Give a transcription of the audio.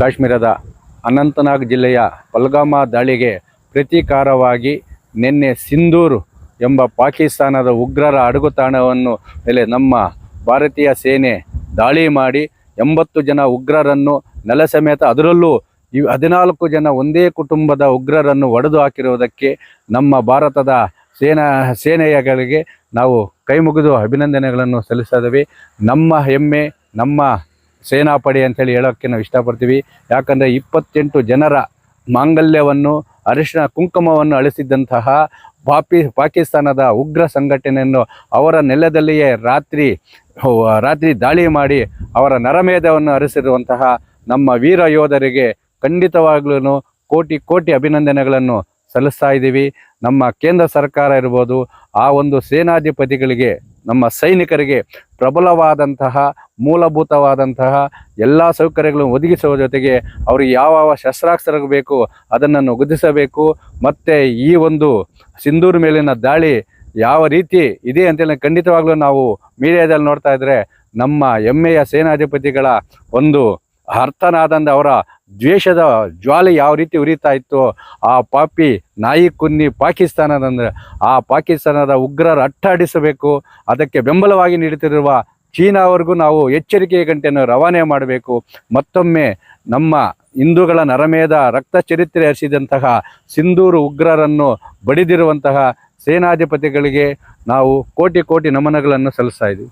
ಕಾಶ್ಮೀರದ ಅನಂತನಾಗ್ ಜಿಲ್ಲೆಯ ಪಲ್ಗಾಮ ದಾಳಿಗೆ ಪ್ರತೀಕಾರವಾಗಿ ನಿನ್ನೆ ಸಿಂಧೂರು ಎಂಬ ಪಾಕಿಸ್ತಾನದ ಉಗ್ರರ ಅಡಗುತಾಣವನ್ನು ಮೇಲೆ ನಮ್ಮ ಭಾರತೀಯ ಸೇನೆ ದಾಳಿ ಮಾಡಿ ಎಂಬತ್ತು ಜನ ಉಗ್ರರನ್ನು ನೆಲ ಸಮೇತ ಅದರಲ್ಲೂ ಈ ಹದಿನಾಲ್ಕು ಜನ ಒಂದೇ ಕುಟುಂಬದ ಉಗ್ರರನ್ನು ಒಡೆದು ಹಾಕಿರುವುದಕ್ಕೆ ನಮ್ಮ ಭಾರತದ ಸೇನಾ ಸೇನೆಯಗಳಿಗೆ ನಾವು ಕೈ ಮುಗಿದು ಅಭಿನಂದನೆಗಳನ್ನು ಸಲ್ಲಿಸಿದ್ವಿ. ನಮ್ಮ ಹೆಮ್ಮೆ, ನಮ್ಮ ಸೇನಾಪಡೆ ಅಂತೇಳಿ ಹೇಳೋಕ್ಕೆ ನಾವು ಇಷ್ಟಪಡ್ತೀವಿ. ಯಾಕಂದರೆ ಇಪ್ಪತ್ತೆಂಟು ಜನರ ಮಾಂಗಲ್ಯವನ್ನು ಅರಿಶಿನ ಕುಂಕುಮವನ್ನು ಅಳಿಸಿದ್ದಂತಹ ಪಾಪಿ, ಪಾಕಿಸ್ತಾನದ ಉಗ್ರ ಸಂಘಟನೆಯನ್ನು ಅವರ ನೆಲದಲ್ಲಿಯೇ ರಾತ್ರಿ ರಾತ್ರಿ ದಾಳಿ ಮಾಡಿ ಅವರ ನರಮೇಧವನ್ನು ಅರಿಸಿರುವಂತಹ ನಮ್ಮ ವೀರ ಯೋಧರಿಗೆ ಖಂಡಿತವಾಗ್ಲೂ ಕೋಟಿ ಕೋಟಿ ಅಭಿನಂದನೆಗಳನ್ನು ಸಲ್ಲಿಸ್ತಾ ಇದ್ದೀವಿ ನಮ್ಮ ಕೇಂದ್ರ ಸರ್ಕಾರ ಇರ್ಬೋದು, ಆ ಒಂದು ಸೇನಾಧಿಪತಿಗಳಿಗೆ ನಮ್ಮ ಸೈನಿಕರಿಗೆ ಪ್ರಬಲವಾದಂತಹ, ಮೂಲಭೂತವಾದಂತಹ ಎಲ್ಲ ಸೌಕರ್ಯಗಳನ್ನು ಒದಗಿಸುವ ಜೊತೆಗೆ ಅವರಿಗೆ ಯಾವ ಯಾವ ಶಸ್ತ್ರಾಸ್ತ್ರಗಳು ಬೇಕು ಅದನ್ನು ಒದಗಿಸಬೇಕು ಮತ್ತು ಈ ಒಂದು ಸಿಂಧೂರು ಮೇಲಿನ ದಾಳಿ ಯಾವ ರೀತಿ ಇದೆ ಅಂತೇಳಿ ಖಂಡಿತವಾಗ್ಲೂ ನಾವು ಮೀಡಿಯಾದಲ್ಲಿ ನೋಡ್ತಾ ಇದ್ದರೆ ನಮ್ಮ ಹೆಮ್ಮೆಯ ಸೇನಾಧಿಪತಿಗಳ ಒಂದು ಅರ್ಥನಾದಂಥ ಅವರ ದ್ವೇಷದ ಜ್ವಾಲೆ ಯಾವ ರೀತಿ ಉರಿತಾ ಇತ್ತು ಆ ಪಾಪಿ ನಾಯಿ ಕುನ್ನಿ ಪಾಕಿಸ್ತಾನದಂದ್ರೆ ಆ ಪಾಕಿಸ್ತಾನದ ಉಗ್ರರ ಅಟ್ಟಾಡಿಸಬೇಕು, ಅದಕ್ಕೆ ಬೆಂಬಲವಾಗಿ ನೀಡುತ್ತಿರುವ ಚೀನಾವರೆಗೂ ನಾವು ಎಚ್ಚರಿಕೆಯ ಗಂಟೆಯನ್ನು ರವಾನೆ ಮಾಡಬೇಕು. ಮತ್ತೊಮ್ಮೆ ನಮ್ಮ ಹಿಂದೂಗಳ ನರಮೇಧ ರಕ್ತ ಚರಿತ್ರೆ ಹರಿಸಿದಂತಹ ಸಿಂಧೂರು ಉಗ್ರರನ್ನು ಬಡಿದಿರುವಂತಹ ಸೇನಾಧಿಪತಿಗಳಿಗೆ ನಾವು ಕೋಟಿ ಕೋಟಿ ನಮನಗಳನ್ನು ಸಲ್ಲಿಸ್ತಾ ಇದ್ದೀವಿ.